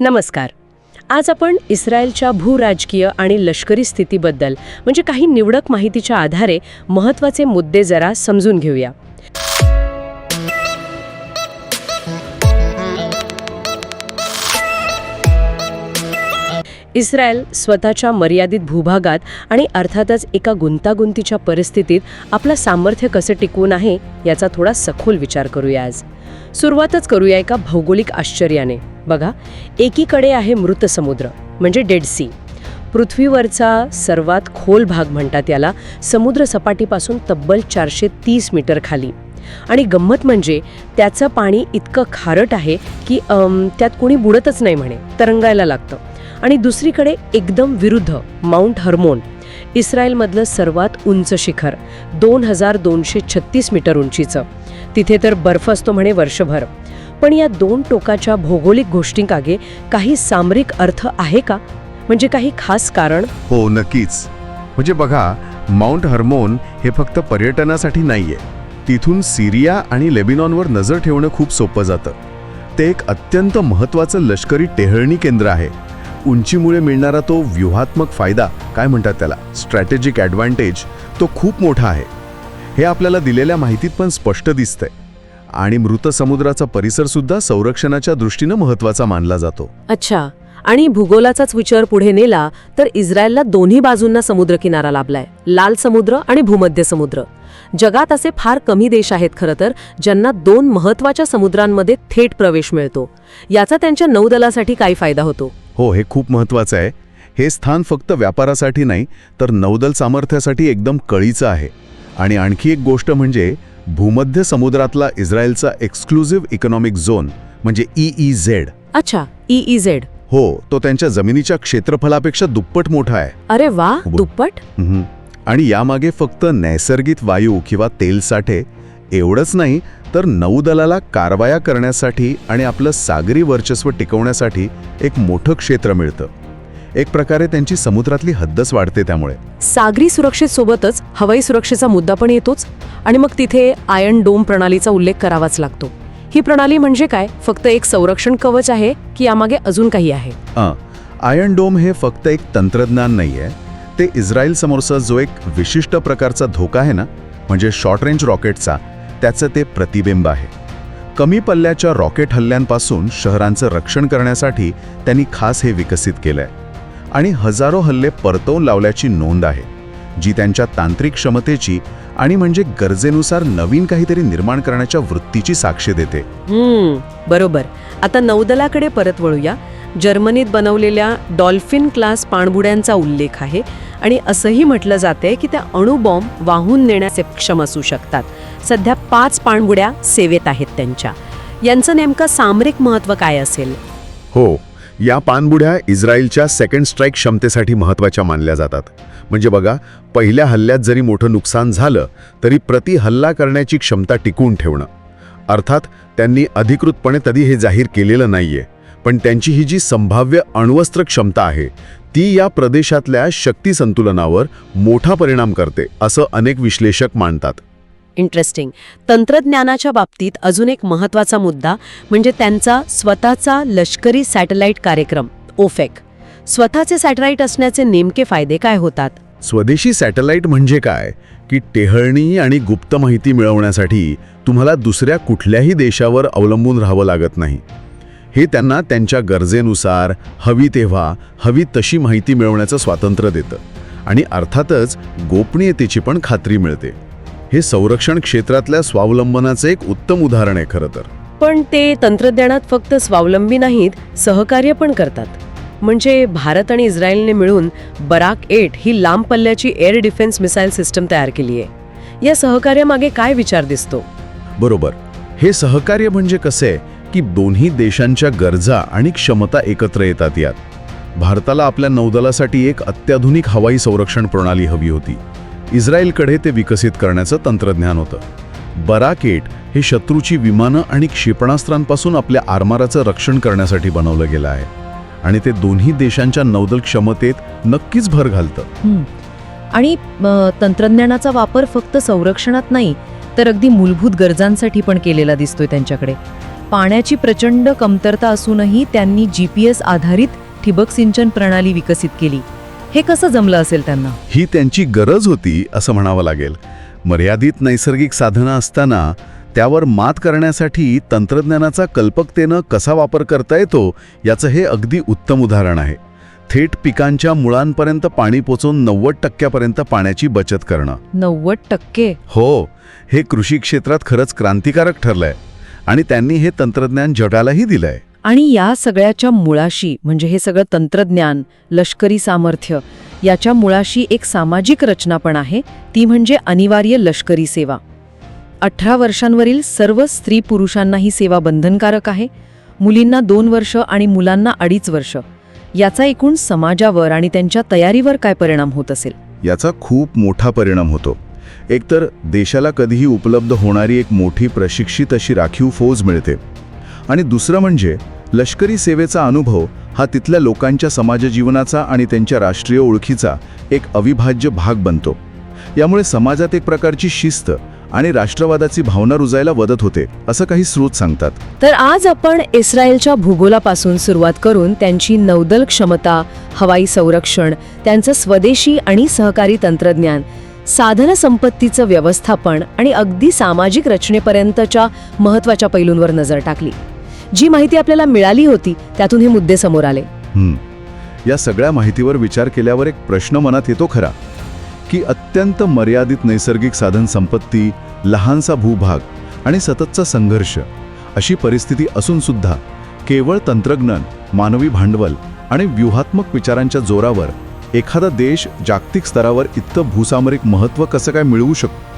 नमस्कार. आज आपण इस्रायलच्या भूराजकीय आणि लष्करी स्थितीबद्दल म्हणजे काही निवडक माहितीच्या आधारे महत्त्वाचे मुद्दे जरा समजून घेऊया. इस्रायल स्वतःच्या मर्यादित भूभागात आणि अर्थातच एका गुंतागुंतीच्या परिस्थितीत आपलं सामर्थ्य कसं टिकवून आहे याचा थोडा सखोल विचार करूया आज. सुरुवातच करूया एका भौगोलिक आश्चर्याने. बघा एकीकडे आहे मृत समुद्र म्हणजे डेड सी पृथ्वीवरचा सर्वात खोल भाग म्हणतात याला समुद्र सपाटीपासून तब्बल चारशे तीस मीटर खाली. आणि गंमत म्हणजे त्याचं पाणी इतकं खारट आहे की त्यात कोणी बुडतच नाही म्हणे तरंगायला लागतं. आणि दुसरीकडे एकदम विरुद्ध माउंट हर्मोन इस्रायलमधलं सर्वात उंच शिखर दोन हजार दोनशे छत्तीस मीटर उंचीचं. तिथे तर बर्फ असतो म्हणे वर्षभर. पण या दोन टोकाच्या भौगोलिक गोष्टींकागे काही सामरिक अर्थ आहे का? म्हणजे काही खास कारण? हो नक्कीच. म्हणजे बघा माउंट हर्मोन हे फक्त पर्यटनासाठी नाहीये. तिथून सिरिया आणि लेबिनॉनवर नजर ठेवणं खूप सोपं जातं. ते एक अत्यंत महत्त्वाचं लष्करी टेहळणी केंद्र आहे. उंचीमुळे मिळणारा तो व्यूहात्मक फायदा काय म्हणतात त्याला? स्ट्रॅटेजिक ॲडव्हान्टेज तो खूप मोठा आहे. हे आपल्याला दिलेल्या माहितीत पण स्पष्ट दिसतंय. आणि मृत समुद्राचा परिसरसुद्धा संरक्षणाच्या दृष्टीनं महत्त्वाचा मानला जातो. अच्छा. आणि भूगोलाचाच विचार पुढे नेला तर इस्रायलला दोन्ही बाजूंना समुद्रकिनारा लाभलाय. लाल समुद्र आणि भूमध्य समुद्र. जगात असे फार कमी देश आहेत खरं तर ज्यांना दोन महत्त्वाच्या समुद्रांमध्ये थेट प्रवेश मिळतो. याचा त्यांच्या नौदलासाठी काय फायदा होतो? हो हे खूप महत्त्वाचं आहे. हे स्थान फक्त व्यापारासाठी नाही तर नौदल सामर्थ्यासाठी एकदम कळीचं आहे. आणि आणखी एक गोष्ट म्हणजे भूमध्य समुद्रातला इस्रायलचा एक्सक्लुझिव्ह इकॉनॉमिक झोन म्हणजे ई झेड अच्छा ई ई झेड हो तो त्यांच्या जमिनीच्या क्षेत्रफलापेक्षा दुप्पट मोठा आहे. अरे वा उभं. दुप्पट. आणि यामागे फक्त नैसर्गिक वायू किंवा तेल साठे एवढंच नाही तर नौदलाला कारवाया करण्यासाठी आणि आपलं सागरी वर्चस्व टिकवण्यासाठी एक मोठं क्षेत्र मिळतं. एक प्रकारे त्यांची समुद्रातली हद्दच वाढते त्यामुळे. सागरी सुरक्षेसोबतच हवाई सुरक्षेचा मुद्दा पण येतोच. आणि मग तिथे आयर्न डोम प्रणालीचा उल्लेख करावाच लागतो. ही प्रणाली म्हणजे काय? फक्त एक संरक्षण कवच आहे की यामागे अजून काही आहे? आयन आयर्न डोम हे फक्त एक तंत्रज्ञान नाही आहे ते इस्रायल समोरचा जो एक विशिष्ट प्रकारचा धोका आहे ना म्हणजे शॉर्ट रेंज रॉकेटचा त्याचं ते प्रतिबिंब आहे. कमी पल्ल्याच्या रॉकेट हल्ल्यांपासून शहरांचं रक्षण करण्यासाठी त्यांनी खास हे विकसित केलं आहे आणि हजारो हल्ले परतवून लावल्याची नोंद आहे जी त्यांच्या तांत्रिक क्षमतेची आणि म्हणजे गरजेनुसार नवीन काहीतरी निर्माण करण्याच्या वृत्तीची साक्ष देते. हम्म बरोबर. आता नौदलाकडे परत वळूया. जर्मनीत बनवलेल्या डॉल्फिन क्लास पाणबुड्यांचा उल्लेख आहे आणि असंही म्हटलं जाते की त्या अणुबॉम्ब वाहून नेण्यास सक्षम असू शकतात. सध्या पाच पाणबुड्या सेवेत आहेत त्यांच्या. यांचं नेमकं सामरिक महत्त्व काय असेल? हो या पाणबुड्या इस्रायलच्या सेकंड स्ट्राईक क्षमतेसाठी महत्त्वाच्या मानल्या जातात. म्हणजे बघा पहिल्या हल्ल्यात जरी मोठं नुकसान झालं तरी प्रति हल्ला करण्याची क्षमता टिकवून ठेवणं. अर्थात त्यांनी अधिकृतपणे कधी हे जाहीर केलेलं नाहीये पण त्यांची ही जी संभाव्य अण्वस्त्र क्षमता आहे ती या प्रदेशातल्या शक्ती संतुलनावर मोठा परिणाम करते असं अनेक विश्लेषक मानतात. इंटरेस्टिंग तंत्रज्ञानाच्या बाबतीत अजून एक महत्त्वाचा मुद्दा म्हणजे त्यांचा स्वतःचा लष्करी सॅटेलाइट कार्यक्रम ओफेक. स्वतःचे सॅटेलाइट असण्याचे नेमके फायदे काय होतात? स्वदेशी सॅटेलाइट म्हणजे काय? की टेहळणी आणि गुप्त माहिती मिळवण्यासाठी तुम्हाला दुसऱ्या कुठल्याही देशावर अवलंबून राहावं लागत नाही. हे त्यांना त्यांच्या गरजेनुसार हवी तेव्हा हवी तशी माहिती मिळवण्याचं स्वातंत्र्य देतं आणि अर्थातच गोपनीयतेची पण खात्री मिळते. हे संरक्षण क्षेत्रातल्या स्वावलंबनाचं एक उत्तम उदाहरण आहे खरं तर. पण ते तंत्रज्ञानात फक्त स्वावलंबी नाहीत सहकार्य पण करतात. म्हणजे भारत आणि इस्रायलने मिळून बराक एट ही लांब पल्ल्याची एअर डिफेन्स मिसाईल सिस्टम तयार केली आहे. या सहकार्यामागे काय विचार दिसतो? बरोबर. हे सहकार्य म्हणजे कसे की दोन्ही देशांच्या गरजा आणि क्षमता एकत्र येतात यात. भारताला आपल्या नौदलासाठी एक अत्याधुनिक हवाई संरक्षण प्रणाली हवी होती. इस्रायलकडे ते विकसित करण्याचं तंत्रज्ञान होतं. बराकेट हे शत्रूची विमानं आणि क्षेपणास्त्रांपासून आपल्या आरमाराचं रक्षण करण्यासाठी बनवलं गेलं आहे. आणि ते दोन्ही देशांच्या नौदल क्षमतेत नक्कीच भर घालतं. आणि तंत्रज्ञानाचा वापर फक्त संरक्षणात नाही तर अगदी मूलभूत गरजांसाठी पण केलेला दिसतोय त्यांच्याकडे. पाण्याची प्रचंड कमतरता असूनही त्यांनी जी पी एस आधारित ठिबक सिंचन प्रणाली विकसित केली. हे कसं जमलं असेल त्यांना? ही त्यांची गरज होती असं म्हणावं लागेल. मर्यादित नैसर्गिक साधनं असताना त्यावर मात करण्यासाठी तंत्रज्ञानाचा कल्पकतेनं कसा वापर करता येतो याचं हे अगदी उत्तम उदाहरण आहे. थेट पिकांच्या मुळांपर्यंत पाणी पोचवून नव्वद टक्क्यापर्यंत पाण्याची बचत करणं. नव्वद टक्के? हो हे कृषी क्षेत्रात खरंच क्रांतिकारक ठरलंय आणि त्यांनी हे तंत्रज्ञान जगालाही दिलंय. आणि या सगळ्याच्या मुळाशी म्हणजे हे सगळं तंत्रज्ञान लष्करी सामर्थ्य याच्या मुळाशी एक सामाजिक रचना पण आहे ती म्हणजे अनिवार्य लष्करी सेवा. अठरा वर्षांवरील सर्व स्त्री पुरुषांना ही सेवा बंधनकारक आहे. मुलींना दोन वर्ष आणि मुलांना अडीच वर्ष. याचा एकूण समाजावर आणि त्यांच्या तयारीवर काय परिणाम होत असेल? याचा खूप मोठा परिणाम होतो. एकतर देशाला कधीही उपलब्ध होणारी एक मोठी प्रशिक्षित अशी राखीव फौज मिळते. आणि दुसरं म्हणजे लष्करी सेवेचा अनुभव हा तिथल्या लोकांच्या समाजजीवनाचा आणि त्यांच्या राष्ट्रीय ओळखीचा एक अविभाज्य भाग बनतो. यामुळे समाजात एक प्रकारची शिस्त आणि राष्ट्रवादाची भावना रुजायला मदत होते असं काही स्रोत सांगतात. तर आज आपण इस्रायलच्या भूगोलापासून सुरुवात करून त्यांची नौदल क्षमता हवाई संरक्षण त्यांचं स्वदेशी आणि सहकारी तंत्रज्ञान साधन संपत्तीचं व्यवस्थापन आणि अगदी सामाजिक रचनेपर्यंतच्या महत्त्वाच्या पैलूंवर नजर टाकली. जी माहिती आपल्याला मिळाली होती त्यातून हे मुद्दे समोर आले. या सगळ्या माहितीवर विचार केल्यावर एक प्रश्न मनात येतो खरा. की अत्यंत मर्यादित नैसर्गिक साधनसंपत्ती लहानसा भूभाग आणि सततचा संघर्ष अशी परिस्थिती असून सुद्धा केवळ तंत्रज्ञान मानवी भांडवल आणि व्यूहात्मक विचारांच्या जोरावर एखादा देश जागतिक स्तरावर इतकं भूसामरिक महत्त्व कसं काय मिळवू शकतो?